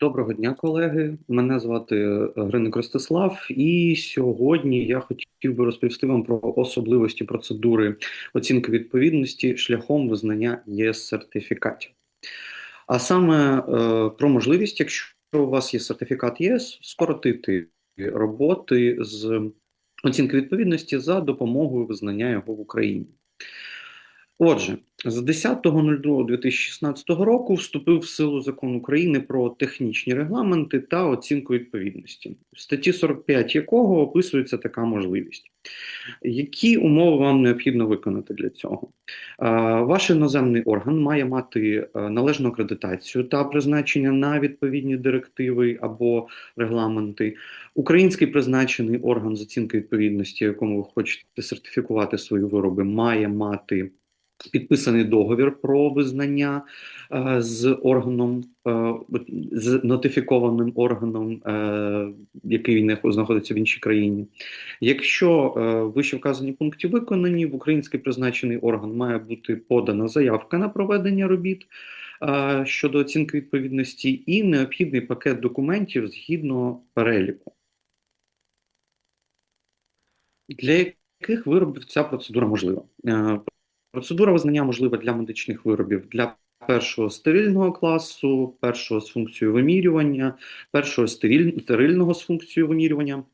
Доброго дня, колеги. Мене звати е, Гриник Ростислав, і сьогодні я хотів би розповісти вам про особливості процедури оцінки відповідності шляхом визнання ЄС сертифікатів. А саме е, про можливість, якщо у вас є сертифікат ЄС, скоротити роботи з оцінки відповідності за допомогою визнання його в Україні. Отже, з 10.02.2016 року вступив в силу закон України про технічні регламенти та оцінку відповідності, в статті 45 якого описується така можливість. Які умови вам необхідно виконати для цього? Ваш іноземний орган має мати е, належну акредитацію та призначення на відповідні директиви або регламенти. Український призначений орган з оцінки відповідності, якому ви хочете сертифікувати свої вироби, має мати підписаний договір про визнання е, з органом, е, з нотифікованим органом, е, який знаходиться в іншій країні. Якщо е, вище вказані пункти виконані, в український призначений орган має бути подана заявка на проведення робіт. Щодо оцінки відповідності, і необхідний пакет документів згідно переліку. Для яких виробів ця процедура можлива? Процедура визнання можлива для медичних виробів для першого стерильного класу, першого з функцією вимірювання, першого стериль, стерильного з функцією вимірювання.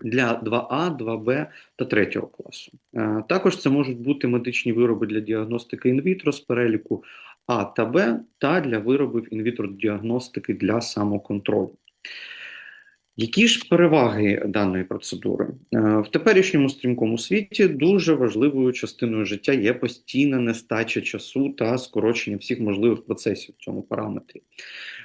Для 2А, 2Б та 3 класу. Е, також це можуть бути медичні вироби для діагностики інвітро з переліку А та Б, та для виробів інвітро діагностики для самоконтролю. Які ж переваги даної процедури е, в теперішньому стрімкому світі дуже важливою частиною життя є постійна нестача часу та скорочення всіх можливих процесів в цьому параметрі.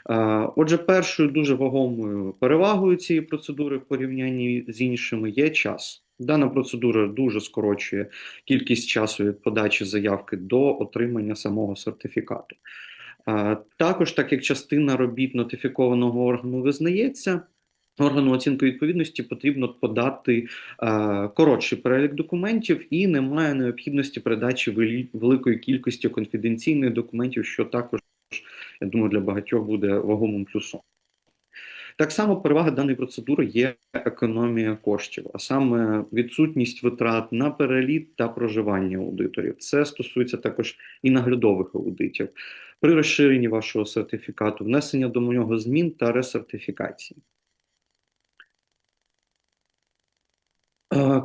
Е, отже, першою дуже вагомою перевагою цієї процедури в порівнянні з іншими є час. Дана процедура дуже скорочує кількість часу від подачі заявки до отримання самого сертифікату. Е, також, так як частина робіт нотифікованого органу визнається. Органу оцінки відповідності потрібно подати е, коротший перелік документів і немає необхідності передачі великої кількості конфіденційних документів, що також, я думаю, для багатьох буде вагомим плюсом. Так само перевага даної процедури є економія коштів, а саме відсутність витрат на переліт та проживання аудиторів. Це стосується також і наглядових аудитів при розширенні вашого сертифікату, внесення до нього змін та ресертифікації.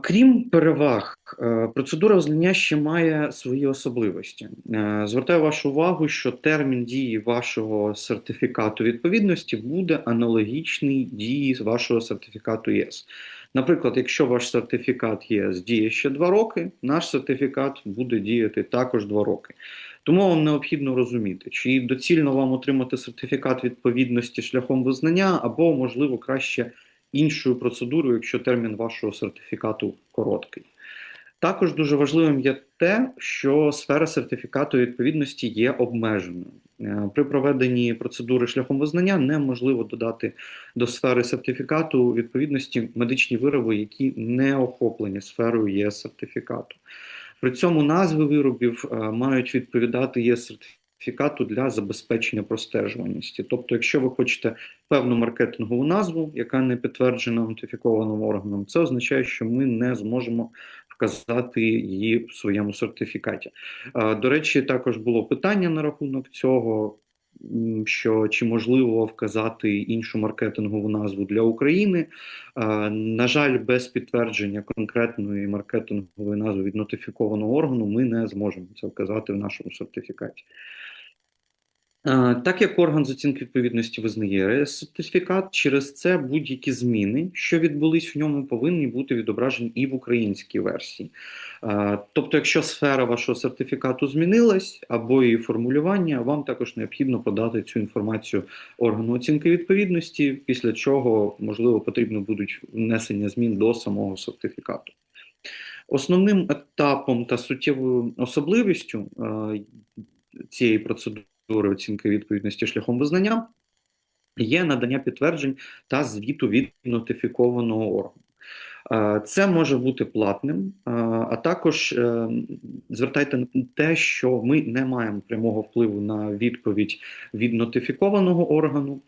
Крім переваг, е, процедура визнання ще має свої особливості. Е, звертаю вашу увагу, що термін дії вашого сертифікату відповідності буде аналогічний дії вашого сертифікату ЄС. Наприклад, якщо ваш сертифікат ЄС діє ще 2 роки, наш сертифікат буде діяти також 2 роки. Тому вам необхідно розуміти, чи доцільно вам отримати сертифікат відповідності шляхом визнання, або, можливо, краще іншою процедурою, якщо термін вашого сертифікату короткий. Також дуже важливим є те, що сфера сертифікату відповідності є обмеженою. Е, при проведенні процедури шляхом визнання неможливо додати до сфери сертифікату відповідності медичні вироби, які не охоплені сферою ЄС сертифікату. При цьому назви виробів е, мають відповідати ЄС сертифікату сертифікату для забезпечення простежуваності. Тобто, якщо ви хочете певну маркетингову назву, яка не підтверджена нотифікованим органом, це означає, що ми не зможемо вказати її в своєму сертифікаті. До речі, також було питання на рахунок цього. Що чи можливо вказати іншу маркетингову назву для України? На жаль, без підтвердження конкретної маркетингової назви від нотифікованого органу ми не зможемо це вказати в нашому сертифікаті. Так як орган з оцінки відповідності визнає сертифікат, через це будь-які зміни, що відбулись в ньому, повинні бути відображені і в українській версії. Тобто, якщо сфера вашого сертифікату змінилась або її формулювання, вам також необхідно подати цю інформацію органу оцінки відповідності, після чого можливо потрібно будуть внесення змін до самого сертифікату. Основним етапом та суттєвою особливістю цієї процедури оцінки відповідності шляхом визнання є надання підтверджень та звіту від нотифікованого органу. Е, це може бути платним, е, а також е, звертайте на те, що ми не маємо прямого впливу на відповідь від нотифікованого органу.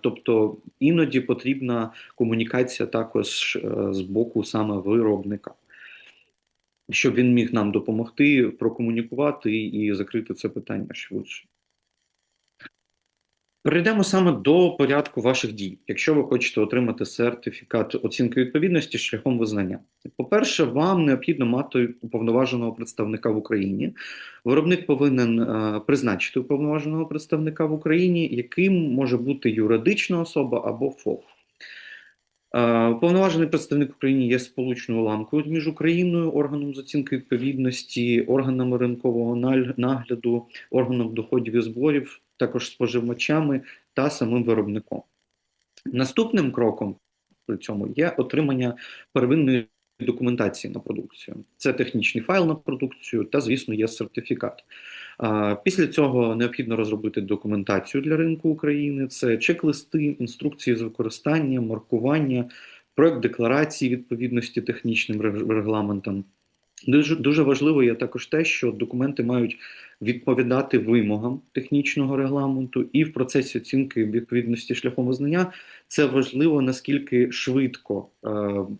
Тобто іноді потрібна комунікація також з боку саме виробника, щоб він міг нам допомогти прокомунікувати і закрити це питання швидше. Перейдемо саме до порядку ваших дій, якщо ви хочете отримати сертифікат оцінки відповідності шляхом визнання. По-перше, вам необхідно мати уповноваженого представника в Україні. Виробник повинен е, призначити уповноваженого представника в Україні, яким може бути юридична особа або ФОП. Е, уповноважений представник в Україні є сполучною ламкою між Україною, органом з оцінки відповідності, органами ринкового нагляду, органом доходів і зборів також споживачами та самим виробником. Наступним кроком при цьому є отримання первинної документації на продукцію. Це технічний файл на продукцію та, звісно, є сертифікат. Після цього необхідно розробити документацію для ринку України: це чек-листи, інструкції з використання, маркування, проект декларації відповідності технічним регламентам. Дуже дуже важливо є також те, що документи мають відповідати вимогам технічного регламенту, і в процесі оцінки відповідності шляхом визнання це важливо наскільки швидко е,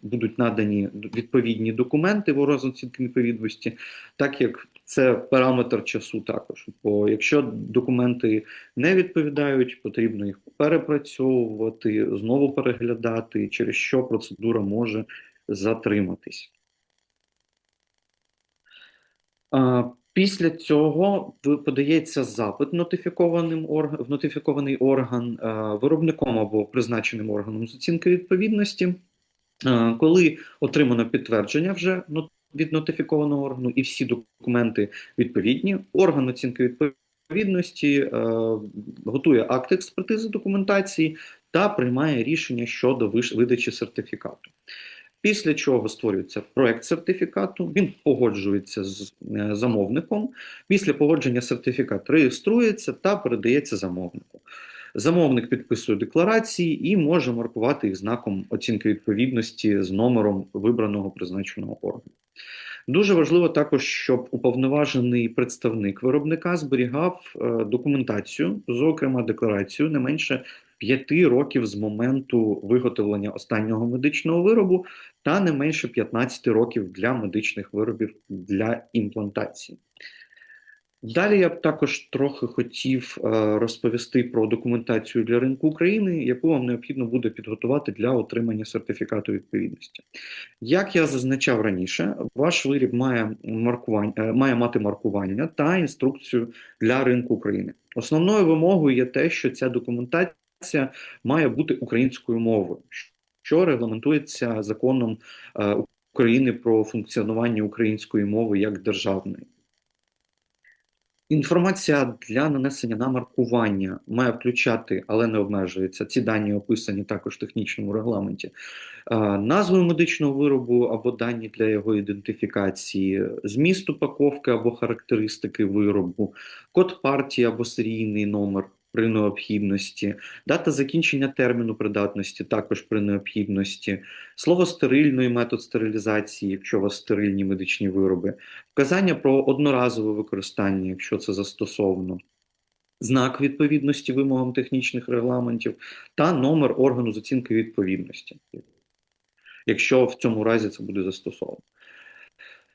будуть надані відповідні документи в оцінки відповідності, так як це параметр часу також. Бо якщо документи не відповідають, потрібно їх перепрацьовувати, знову переглядати, через що процедура може затриматись. Після цього подається запит нотифікованим в нотифікований орган виробником або призначеним органом з оцінки відповідності. Коли отримано підтвердження вже від нотифікованого органу і всі документи відповідні, орган оцінки відповідності готує акт експертизи документації та приймає рішення щодо видачі сертифікату. Після чого створюється проект сертифікату, він погоджується з е, замовником. Після погодження сертифікат реєструється та передається замовнику. Замовник підписує декларації і може маркувати їх знаком оцінки відповідності з номером вибраного призначеного органу. Дуже важливо також, щоб уповноважений представник виробника зберігав е, документацію, зокрема декларацію, не менше 5 років з моменту виготовлення останнього медичного виробу, та не менше 15 років для медичних виробів для імплантації. Далі я б також трохи хотів е, розповісти про документацію для ринку України, яку вам необхідно буде підготувати для отримання сертифікату відповідності. Як я зазначав раніше, ваш виріб має маркування, е, має мати маркування та інструкцію для ринку України. Основною вимогою є те, що ця документація має бути українською мовою, що регламентується законом е, України про функціонування української мови як державної. Інформація для нанесення на маркування має включати, але не обмежується. Ці дані описані також в технічному регламенті. Назву медичного виробу або дані для його ідентифікації, зміст упаковки або характеристики виробу, код партії або серійний номер при необхідності, дата закінчення терміну придатності також при необхідності, слово стерильної метод стерилізації, якщо у вас стерильні медичні вироби, вказання про одноразове використання, якщо це застосовано. Знак відповідності вимогам технічних регламентів та номер органу з оцінки відповідності, якщо в цьому разі це буде застосовано.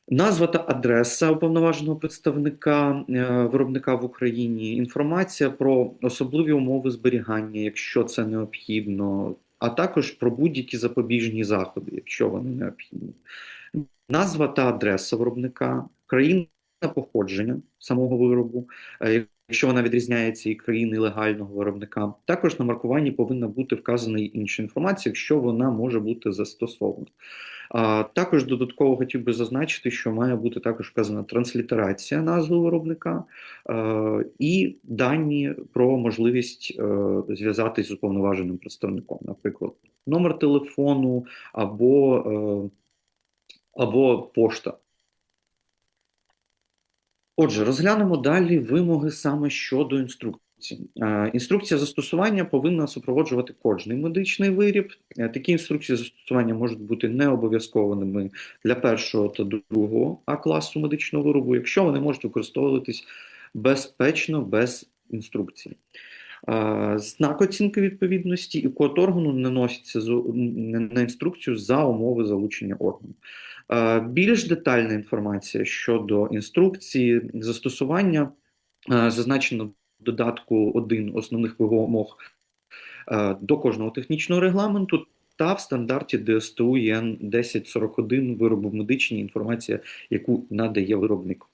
Назва та адреса уповноваженого представника е, виробника в Україні, інформація про особливі умови зберігання, якщо це необхідно, а також про будь-які запобіжні заходи, якщо вони необхідні. Назва та адреса виробника, країна походження самого виробу, е, якщо вона відрізняється і країни легального виробника. Також на маркуванні повинна бути вказана інша інформація, якщо вона може бути застосована. А також додатково хотів би зазначити, що має бути також вказана транслітерація назви виробника е, і дані про можливість е, зв'язатись з уповноваженим представником, наприклад, номер телефону або, е, або пошта. Отже, розглянемо далі вимоги саме щодо інструкції. Інструкція застосування повинна супроводжувати кожний медичний виріб. Е, такі інструкції застосування можуть бути не обов'язковими для першого та другого А класу медичного виробу, якщо вони можуть використовуватись безпечно без інструкції. Знак оцінки відповідності і код органу наноситься на інструкцію за умови залучення органу. Більш детальна інформація щодо інструкції застосування зазначено в додатку один основних вимог до кожного технічного регламенту та в стандарті ДСТУ ЄН 1041 виробу медичній інформація, яку надає виробник.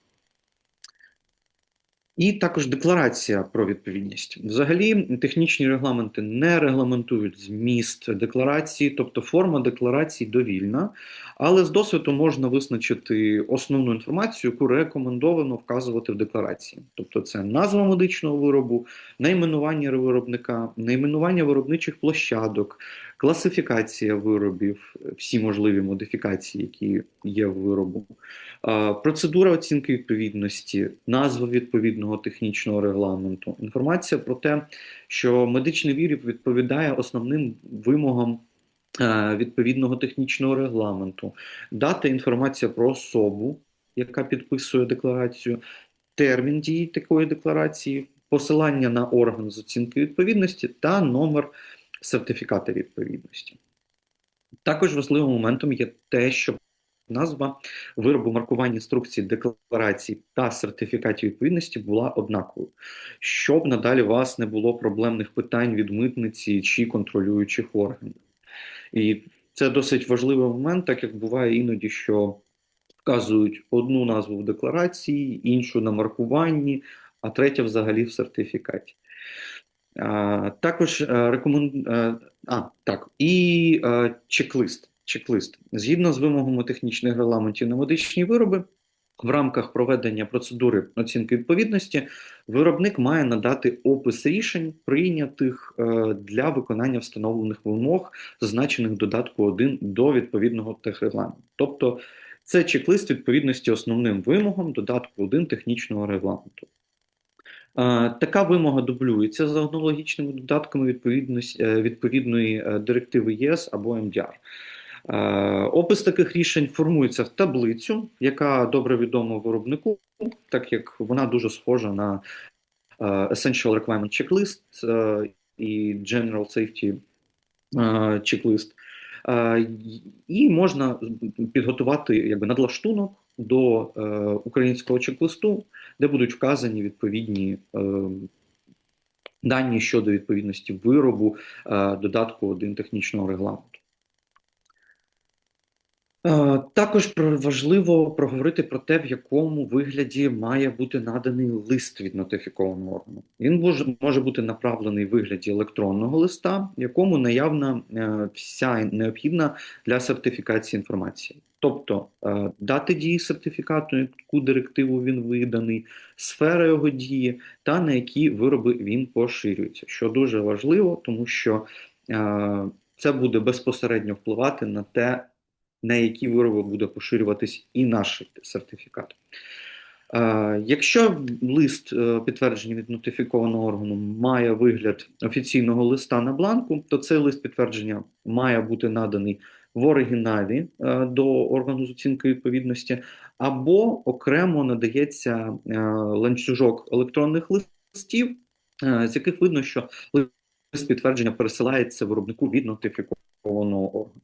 І також декларація про відповідність. Взагалі, технічні регламенти не регламентують зміст декларації, тобто форма декларації довільна, але з досвіду можна визначити основну інформацію, яку рекомендовано вказувати в декларації. Тобто, це назва медичного виробу, найменування виробника, найменування виробничих площадок, класифікація виробів, всі можливі модифікації, які є в виробу. Процедура оцінки відповідності, назва відповідного технічного регламенту, інформація про те, що медичний виріб відповідає основним вимогам е, відповідного технічного регламенту, дата інформація про особу, яка підписує декларацію, термін дії такої декларації, посилання на орган з оцінки відповідності та номер сертифіката відповідності. Також важливим моментом є те, що назва виробу маркування інструкцій, декларацій та сертифікатів відповідності була однаковою, щоб надалі у вас не було проблемних питань від митниці чи контролюючих органів. І це досить важливий момент, так як буває іноді, що вказують одну назву в декларації, іншу на маркуванні, а третя взагалі в сертифікаті. Також е, рекомен... е, а, так, і е, чек-лист. Чек-лист. Згідно з вимогами технічних регламентів на медичні вироби, в рамках проведення процедури оцінки відповідності виробник має надати опис рішень, прийнятих для виконання встановлених вимог, зазначених додатку 1 до відповідного техрегламенту. Тобто це чек-лист відповідності основним вимогам додатку 1 технічного регламенту. Е, Така вимога дублюється за аналогічними додатками е, відповідної е, директиви ЄС або МДР. Опис таких рішень формується в таблицю, яка добре відома виробнику, так як вона дуже схожа на Essential Requirement Checklist і General Safety Checklist. І можна підготувати якби надлаштунок до е, українського чек-листу, де будуть вказані відповідні е, дані щодо відповідності виробу е, додатку 1 технічного регламенту. Е, Також про- важливо проговорити про те, в якому вигляді має бути наданий лист від нотифікованого органу. Він може, може бути направлений в вигляді електронного листа, в якому наявна е, вся необхідна для сертифікації інформації. Тобто е, дати дії сертифікату, яку директиву він виданий, сфера його дії та на які вироби він поширюється, що дуже важливо, тому що це буде безпосередньо впливати на те, на які вироби буде поширюватись і наш сертифікат. Е, Якщо лист е, підтвердження від нотифікованого органу має вигляд офіційного листа на бланку, то цей лист підтвердження має бути наданий в оригіналі е, до органу з оцінки відповідності, або окремо надається ланцюжок електронних листів, з яких видно, що лист підтвердження пересилається виробнику від нотифікованого органу.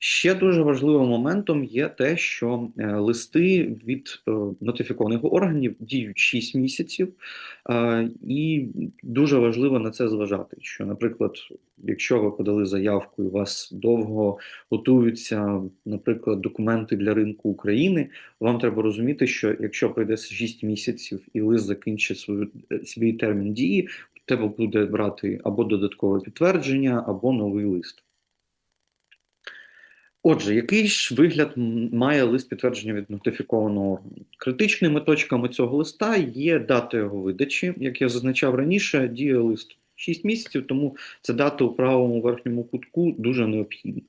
Ще дуже важливим моментом є те, що е, листи від е, нотифікованих органів діють 6 місяців, е, і дуже важливо на це зважати. Що, наприклад, якщо ви подали заявку і вас довго готуються, наприклад, документи для ринку України, вам треба розуміти, що якщо пройде 6 місяців і лист закінчить свою свій термін дії, треба буде брати або додаткове підтвердження, або новий лист. Отже, який ж вигляд має лист підтвердження від нотифікованого органу? Критичними точками цього листа є дата його видачі. Як я зазначав раніше, діє лист 6 місяців, тому ця дата у правому верхньому кутку дуже необхідна.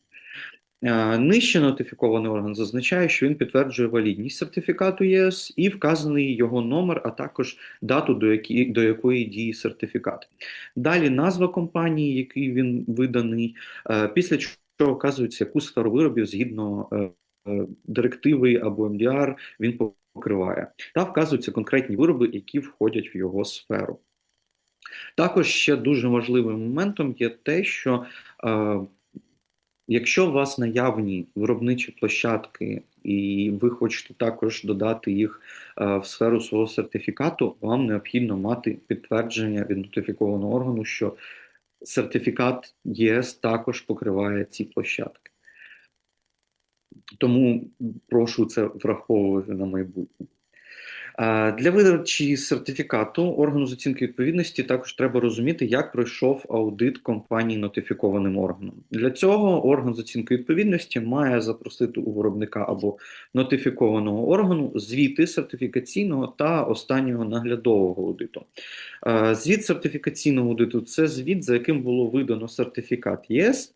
Е, Нижче нотифікований орган зазначає, що він підтверджує валідність сертифікату ЄС і вказаний його номер, а також дату, до, які, до якої діє сертифікат. Далі назва компанії, який він виданий, е, після чого вказується, яку сферу виробів згідно е, е, директиви або МДР він покриває, та вказуються конкретні вироби, які входять в його сферу. Також ще дуже важливим моментом є те, що е, якщо у вас наявні виробничі площадки, і ви хочете також додати їх е, в сферу свого сертифікату, вам необхідно мати підтвердження від нотифікованого органу, що сертифікат ЄС також покриває ці площадки. Тому прошу це враховувати на майбутнє. Для видачі сертифікату органу з оцінки відповідності також треба розуміти, як пройшов аудит компанії нотифікованим органом. Для цього орган з оцінки відповідності має запросити у виробника або нотифікованого органу звіти сертифікаційного та останнього наглядового аудиту. Звіт сертифікаційного аудиту це звіт, за яким було видано сертифікат ЄС.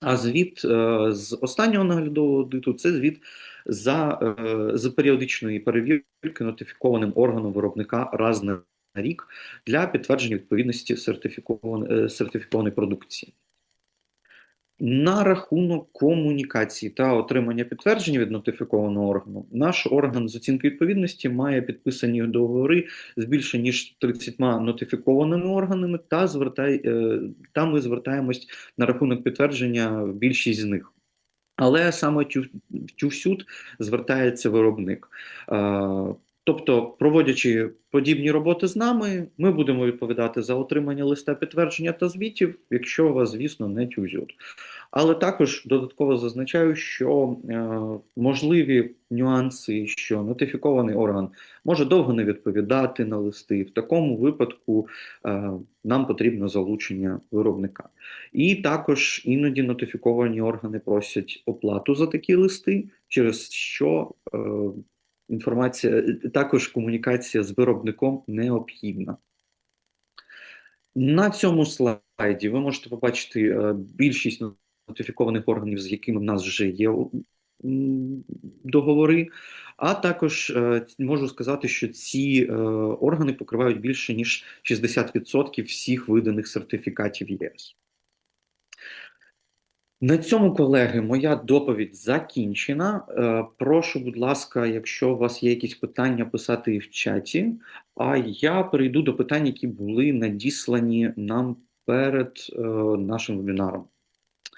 А звіт е, з останнього наглядового аудиту це звіт за е, з періодичної перевірки нотифікованим органом виробника раз на рік для підтвердження відповідності сертифікованої, е, сертифікованої продукції. На рахунок комунікації та отримання підтвердження від нотифікованого органу, наш орган з оцінки відповідності має підписані договори з більше ніж 30 нотифікованими органами, та звертай, е, та ми звертаємось на рахунок підтвердження більшість з них. Але саме тюсюд звертається виробник. Тобто, проводячи подібні роботи з нами, ми будемо відповідати за отримання листа підтвердження та звітів, якщо у вас, звісно, не тюзют. Але також додатково зазначаю, що е, можливі нюанси, що нотифікований орган може довго не відповідати на листи. В такому випадку е, нам потрібно залучення виробника. І також іноді нотифіковані органи просять оплату за такі листи, через що е, інформація, також комунікація з виробником необхідна. На цьому слайді ви можете побачити е, більшість нотифікованих органів, з якими в нас вже є договори. А також е, можу сказати, що ці е, органи покривають більше ніж 60% всіх виданих сертифікатів ЄС. На цьому, колеги, моя доповідь закінчена. Е, прошу, будь ласка, якщо у вас є якісь питання, писати їх в чаті. А я перейду до питань, які були надіслані нам перед нашим вебінаром.